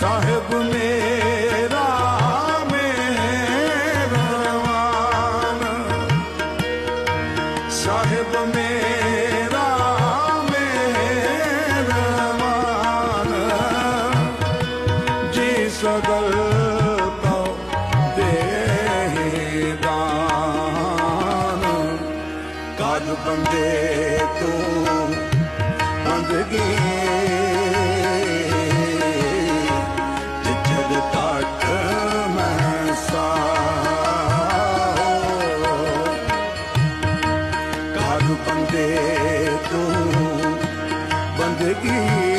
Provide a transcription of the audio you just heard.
ਸਾਹਿਬ ਮੇਰਾ ਮਿਹਰਬਾਨ ਸਾਹਿਬ ਮੇਰਾ ਮਿਹਰਬਾਨ ਜੀ ਸਗਲ ਤੋ ਦੇ ਦਾਨ। ਕਾਜ ਬੰਦੇ ਸਾਧੂ ਪੰਦੇ ਤੂੰ। ਬੰਦਗੀ